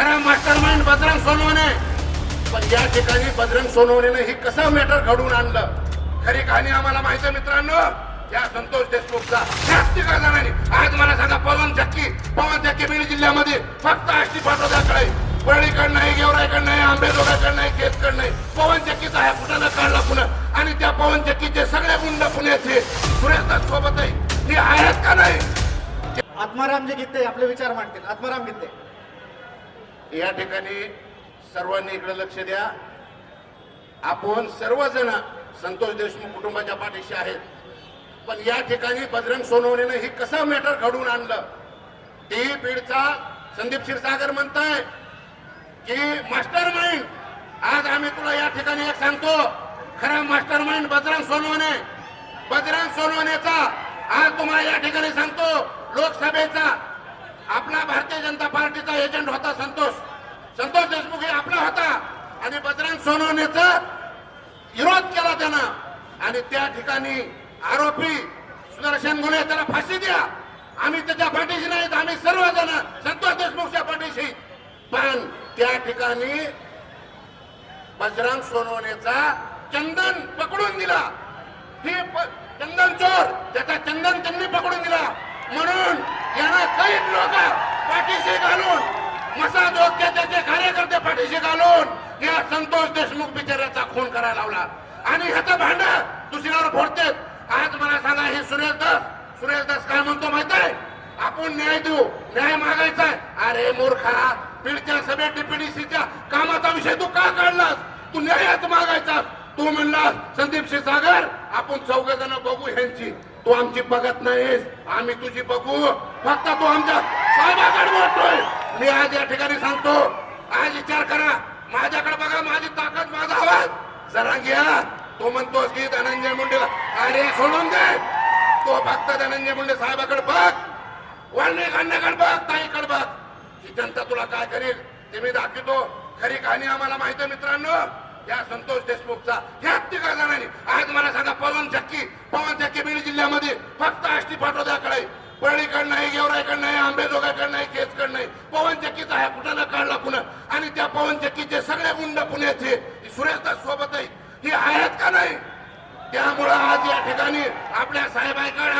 खरा mastermind Bajrang Sonawane. पण या ठिकाणी बजरंग सोनवणेने ही कसं मॅटर घडवून आणलं? खरी कहाणी आम्हाला माहिती आहे मित्रांनो. या संतोष देशमुखचा त्याच तिघा आज मला सांगा पवन चक्की पवन चक्की बीड जिल्ह्यामध्ये फक्त आष्टी पाठवल्याकडे परळीकडे नाही गेवराईकडे नाही आंबेजोगाईकडे नाही केसकडे नाही. पवन चक्कीचा आहे कुठं काढला पुन्हा? आणि त्या पवन चक्कीचे सगळे गुंड पुण्याचे सुरेशदास सोबत आहे ही आहेत का नाही? आत्माराम जे गीते आपले विचार मांडतील. आत्माराम गीते. या ठिकाणी सर्वांनी इकडे लक्ष द्या. आपण सर्वजण संतोष देशमुख कुटुंबाच्या पाठीशी आहेत. पण या ठिकाणी बजरंग सोनवणेनं हे कसं मॅटर घडवून आणलं? ते बीडचा संदीप क्षीरसागर म्हणताय की मास्टर माइंड आज आम्ही तुला या ठिकाणी एक सांगतो खरा मास्टर माइंड बजरंग सोनवणे. बजरंग सोनवणेचा आज तुम्हाला या ठिकाणी सांगतो लोकसभेचा आपला भारतीय जनता पार्टीचा एजंट होता संतोष. संतोष देशमुख हे आपला होता. आणि बजरंग सोनवणेचा विरोध केला त्यानं. आणि त्या ठिकाणी आरोपी सुदर्शन गुन्हे त्याला फाशी द्या आम्ही त्याच्या पाठीशी नाहीत आम्ही सर्वजण संतोष देशमुखच्या पाठीशी. पण त्या ठिकाणी बजरंग सोनवणेचा चंदन पकडून दिला. ही चंदन चोर त्याचा चंदन त्यांनी पकडून दिला. म्हणून यांना कैद लोक पाठीशी घालून मसाज ओके त्याचे कार्यकर्ते पाठीशी घालून या संतोष देशमुख बिचाऱ्याचा खून करायला लावला. आणि ह्याचं भांड दुसऱ्यावर फोडतेत आज मला सांगा हे सुरेश दास सुरेश दास काय म्हणतो माहीत आहे आपण न्याय देऊ न्याय मागायचा अरे मूर्खा पीडच्या सभेत डीपीडीसीच्या कामाचा विषय तू का काढलास? तू न्यायच मागायचा तू म्हणलास संदीप क्षीरसागर आपण चौघ जण बघू ह्यांची. तू आमची बघत नाहीस आम्ही तुझी बघू. फक्त तू आमच्या साहेबाकडे बोलतोय मी आज या ठिकाणी सांगतो आज विचार करा. माझ्याकडे बघा माझी ताकद माझा आवाज. जरा तो म्हणतोस की धनंजय मुंडे अरे सोडून दे. तो फक्त धनंजय मुंडे साहेबाकडे बघ. वळणे काढण्याकडे बघ ताईकडे बघ. ही जनता तुला काय करेल ते मी दाखवतो. खरी कहाणी आम्हाला माहिती आहे मित्रांनो. या संतोष देशमुखचा. ह्या तिघा जणांनी. आज मला सांगा पवन चक्की. पवन चक्की बीड जिल्ह्यामध्ये फक्त आष्टी पाठवत्याकडे परळीकडनं आहे गेवराईकडनं आहे आंबेजोगाईकडनं नाही केसकडनं आहे. पवन चक्कीचा आहे कुठं काढला पुन्हा. आणि त्या पवन चक्कीचे सगळे गुंड पुण्याचे सुरेशदास सोबत आहे ही आहेत का नाही? त्यामुळं आज या ठिकाणी आपल्या साहेबाईकडे